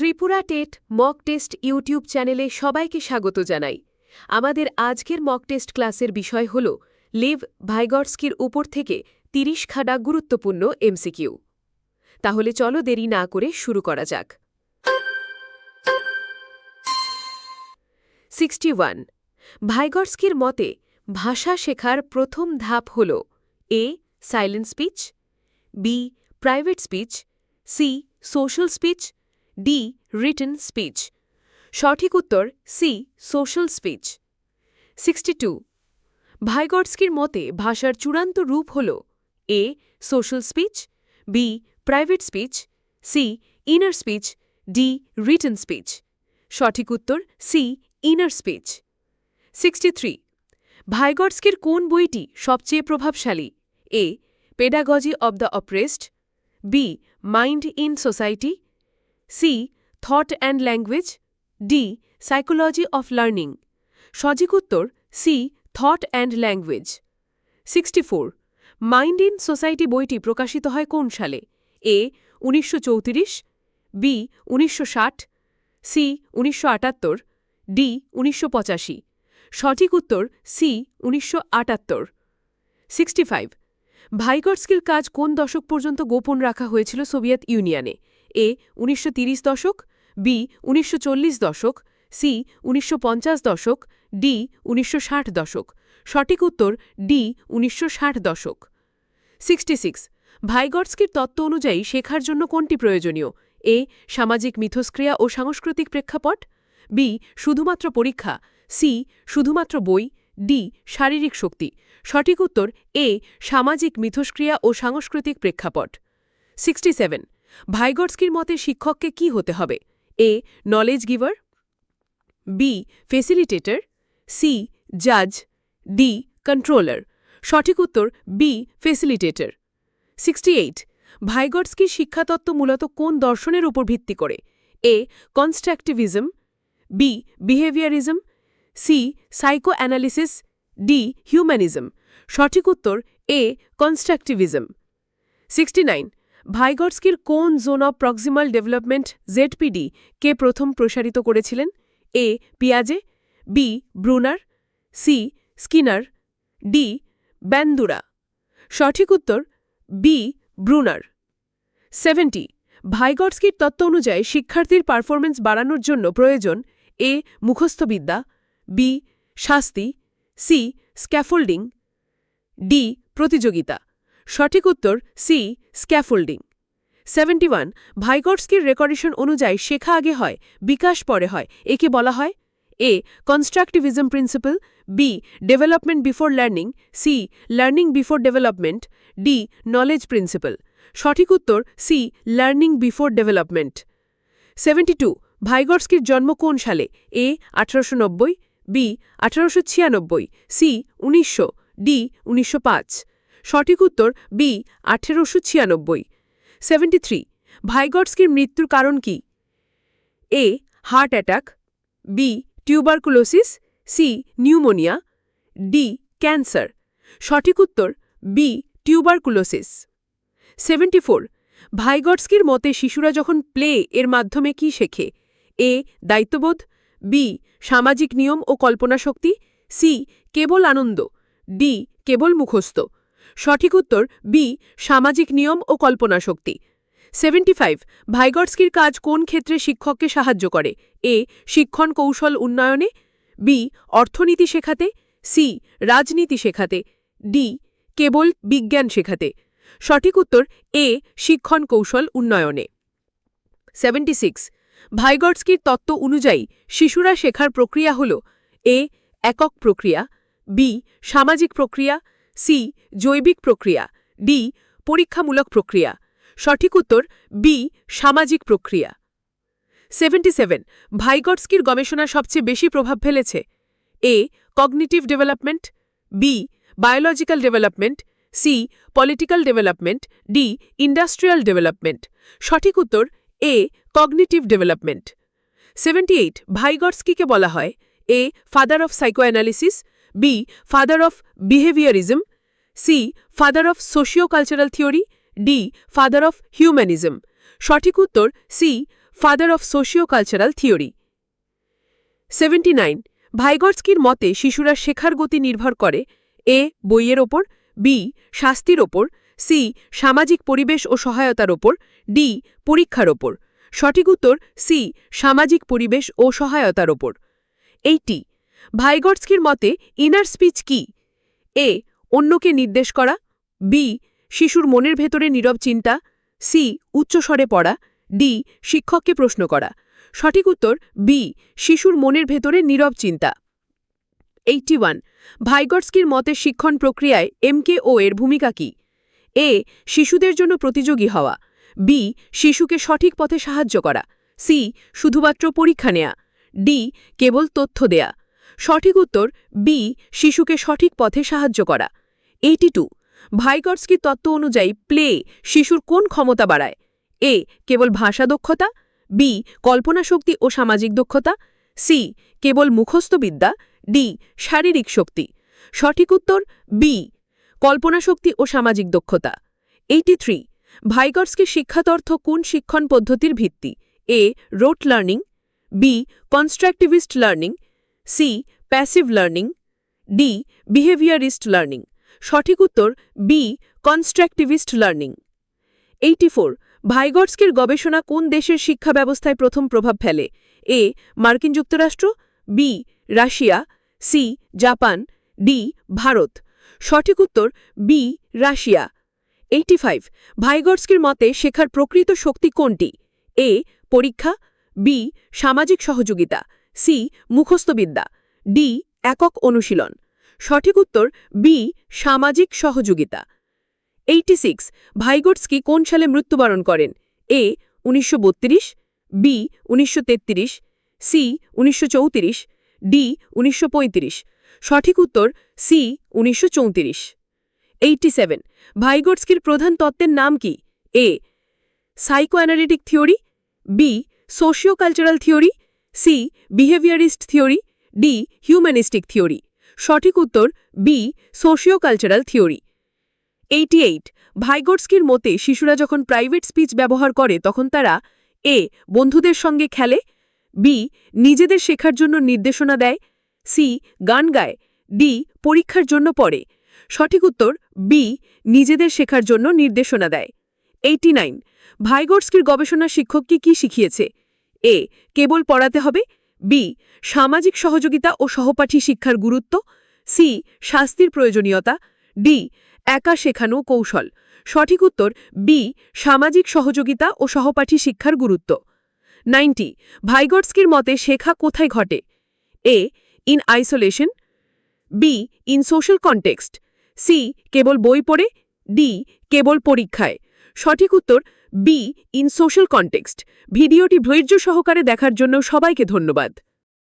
Tripura TET mock test YouTube চ্যানেলে সবাইকে স্বাগত জানাই। আমাদের আজকের মক টেস্ট ক্লাসের বিষয় হল লিভ ভাইগটস্কির উপর থেকে তিরিশ খাডা গুরুত্বপূর্ণ এমসিকিউ। তাহলে চলো দেরি না করে শুরু করা যাক। Sixty one. ভাইগটস্কির মতে, ভাষা শেখার প্রথম ধাপ হল A, silent speech, B, private speech, C, social speech D written speech সঠিক উত্তর C social speech sixty two ভাইগটস্কির মতে ভাষার চূড়ান্ত রূপ হল A social speech B private speech C inner speech D written speech সঠিক উত্তর C inner speech sixty three ভাইগটস্কির কোন বইটি সবচেয়ে প্রভাবশালী? A pedagogy of the oppressed B mind in society C thought and language D psychology of learning সঠিক উত্তর C thought and language sixty four mind in society বইটি প্রকাশিত হয় কোন সালে? এ উনিশশো বি উনিশশো ষাট সি উনিশশো আটাত্তর ডি উনিশশো পঁচাশি। সঠিক উত্তর সি উনিশশো আটাত্তর। সিক্সটি ফাইভ ভাইগটস্কির কাজ কোন দশক পর্যন্ত গোপন রাখা হয়েছিল সোভিয়েত ইউনিয়নে? এ উনিশশো দশক, বি উনিশশো চল্লিশ দশক, সি উনিশশো পঞ্চাশ দশক, ডি উনিশশো ষাট দশক। সঠিক উত্তর ডি উনিশশো ষাট দশক। সিক্সটি সিক্স ভাইগটস্কির তত্ত্ব অনুযায়ী শেখার জন্য কোনটি প্রয়োজনীয়? এ সামাজিক মিথস্ক্রিয়া ও সাংস্কৃতিক প্রেক্ষাপট, বি শুধুমাত্র পরীক্ষা, সি শুধুমাত্র বই, ডি শারীরিক শক্তি। সঠিক উত্তর এ সামাজিক মিথস্ক্রিয়া ও সাংস্কৃতিক প্রেক্ষাপট। সিক্সটি সেভেন ভাইগটস্কির মতে শিক্ষককে কি হতে হবে? A knowledge giver B facilitator C জাজ ডি কন্ট্রোলার সঠিক উত্তর, বি ফেসিলিটেটর সিক্সটি এইট ভাইগটস্কির শিক্ষাতত্ত্ব মূলত কোন দর্শনের উপর ভিত্তি করে? A constructivism B behaviourism C psychoanalysis D humanism সঠিক উত্তর, এ কনস্ট্রাকটিভিজম সিক্সটি নাইন ভাইগটস্কির কোন zone of proximal development ZPD কে প্রথম প্রসারিত করেছিলেন? A. পিয়াজে, B. Bruner, C. Skinner, D. Bandura. সঠিক উত্তর, বি. ব্রুনার। সেভেন্টি. ভাইগটস্কির তত্ত্ব অনুযায়ী শিক্ষার্থীর পারফরমেন্স বাড়ানোর জন্য প্রয়োজন, এ. মুখস্থবিদ্যা, বি. শাস্তি, সি. Scaffolding, D. প্রতিযোগিতা। সঠিক উত্তর, সি. স্ক্যাফোল্ডিং। সেভেন্টি ওয়ান, ভাইগটস্কির রেকর্ডেশন অনুযায়ী শেখা আগে হয়, বিকাশ পরে হয়। একে বলা হয় A, constructivism principle, B, development before learning, C, learning before development, D, knowledge principle. সঠিক উত্তর, C, learning before development. Seventy two, ভাইগটস্কির জন্ম কোন সালে? এ, আঠারোশো নব্বই, বি, আঠারোশো ছিয়ানব্বই, সি, উনিশশো, ডি, উনিশশো পাঁচ। সঠিক উত্তর বি, আঠেরোশো ছিয়ানব্বই। সেভেন্টি থ্রি ভাইগটস্কির মৃত্যুর কারণ কি? A, heart attack, B, tuberculosis, C, pneumonia, D, cancer. সঠিক উত্তর বি, টিউবারকুলোসিস। সেভেন্টি ফোর ভাইগটস্কির মতে শিশুরা যখন প্লে এর মাধ্যমে কি শেখে? এ, দায়িত্ববোধ, বি, সামাজিক নিয়ম ও কল্পনাশক্তি, সি, কেবল আনন্দ, ডি, কেবল মুখস্থ। সঠিক উত্তর, বি, সামাজিক নিয়ম ও কল্পনাশক্তি সেভেন্টি ফাইভ ভাইগটস্কির কাজ কোন ক্ষেত্রে শিক্ষককে সাহায্য করে? এ, শিক্ষণ কৌশল উন্নয়নে, বি, অর্থনীতি শেখাতে, সি, রাজনীতি শেখাতে ডি কেবল বিজ্ঞান শেখাতে। সঠিক উত্তর, এ, শিক্ষণ কৌশল উন্নয়নে। সেভেন্টি সিক্স ভাইগটস্কির তত্ত্ব অনুযায়ী শিশুরা শেখার প্রক্রিয়া হল, এ, একক প্রক্রিয়া, বি, সামাজিক প্রক্রিয়া সি জৈবিক প্রক্রিয়া। ডি পরীক্ষামূলক প্রক্রিয়া। সঠিক উত্তর বি সামাজিক প্রক্রিয়া। সেভেন্টি সেভেন ভাইগটস্কির গবেষণা সবচেয়ে বেশি প্রভাব ফেলেছে। A cognitive development B biological development C political development D industrial development সঠিক উত্তর A cognitive development seventy eight ভাইগটস্কিকে বলা হয়। A father of psychoanalysis B father of behaviourism C father of socio cultural theory D father of humanism সঠিক উত্তর C father of socio cultural theory seventy nine ভাইগটস্কির মতে শিশুরা শেখার গতি নির্ভর করে এ বইয়ের ওপর বি শাস্তির ওপর সি সামাজিক পরিবেশ ও সহায়তার ওপর ডি পরীক্ষার ওপর। সঠিক উত্তর সি সামাজিক পরিবেশ ও সহায়তার ওপর। এইটি ভাইগটস্কির মতে ইনার স্পিচ কি? এ অন্যকে নির্দেশ করা, বি, শিশুর মনের ভেতরে নীরব চিন্তা, সি উচ্চস্বরে পড়া, ডি, শিক্ষককে প্রশ্ন করা। সঠিক উত্তর, বি, শিশুর মনের ভেতরে নীরব চিন্তা। এইটি ওয়ান, ভাইগটস্কির মতে শিক্ষণ প্রক্রিয়ায় এমকেও এর ভূমিকা কি? এ, শিশুদের জন্য প্রতিযোগী হওয়া। বি, শিশুকে সঠিক পথে সাহায্য করা। সি, শুধুমাত্র পরীক্ষা নেয়া। ডি, কেবল তথ্য দেয়া। সঠিক উত্তর, বি, শিশুকে সঠিক পথে সাহায্য করা। এইটি টু ভাইগটস্কি তত্ত্ব অনুযায়ী প্লে শিশুর কোন ক্ষমতা বাড়ায়? এ, কেবল ভাষা দক্ষতা, বি, কল্পনা শক্তি ও সামাজিক দক্ষতা, সি, কেবল মুখস্থ বিদ্যা, ডি, শারীরিক শক্তি। সঠিক উত্তর, বি, কল্পনা শক্তি ও সামাজিক দক্ষতা। এইটি থ্রি ভাইগটস্কি শিক্ষাতর্থ কোন শিক্ষণ পদ্ধতির ভিত্তি? A, rote learning, B, constructivist learning, C, passive learning, D, behaviourist learning. সঠিক উত্তর B constructivist learning eighty four ভাইগটস্কির গবেষণা কোন দেশের শিক্ষা ব্যবস্থায় প্রথম প্রভাব ফেলে? এ, মার্কিন যুক্তরাষ্ট্র, B, Russia, C, Japan, D, Bharat. সঠিক উত্তর বি, রাশিয়া। এইটি ফাইভ ভাইগটস্কির মতে শেখার প্রকৃত শক্তি কোনটি? এ, পরীক্ষা, বি, সামাজিক সহযোগিতা, সি, মুখস্থবিদ্যা, ডি, একক অনুশীলন। সঠিক উত্তর, বি, সামাজিক সহযোগিতা। এইটি সিক্স ভাইগোটসকি কোন সালে মৃত্যুবরণ করেন? এ, উনিশশো বি, উনিশশো তেত্রিশ, সি, উনিশশো চৌত্রিশ, ডি, উনিশশো পঁয়ত্রিশ। সঠিক উত্তর, সি, উনিশশো এইটি সেভেন ভাইগটস্কির প্রধান তত্ত্বের নাম কি? A psychoanalytic theory B socio cultural theory C behaviourist theory D humanistic theory সঠিক উত্তর B socio cultural theory eighty eight ভাইগটস্কির মতে শিশুরা যখন প্রাইভেট স্পিচ ব্যবহার করে, তখন তারা এ বন্ধুদের সঙ্গে খেলে বি নিজেদের শেখার জন্য নির্দেশনা দেয় সি গান গায় ডি পরীক্ষার জন্য পড়ে। সঠিক উত্তর বি নিজেদের শেখার জন্য নির্দেশনা দেয়। এইটি নাইন ভাইগটস্কির গবেষণা শিক্ষককে কি শিখিয়েছে? এ কেবল পড়াতে হবে বি, সামাজিক সহযোগিতা ও সহপাঠী শিক্ষার গুরুত্ব, সি, শাস্তির প্রয়োজনীয়তা, ডি, একা শেখানো কৌশল। সঠিক উত্তর, বি, সামাজিক সহযোগিতা ও সহপাঠী শিক্ষার গুরুত্ব। নাইনটি, ভাইগটস্কির মতে শেখা কোথায় ঘটে? A, in isolation, B, in social context, C, কেবল বই পড়ে, ডি, কেবল পরীক্ষায়। সঠিক উত্তর বি ইন সোশ্যাল কনটেক্সট ভিডিওটি ধৈর্য সহকারে দেখার জন্য সবাইকে ধন্যবাদ।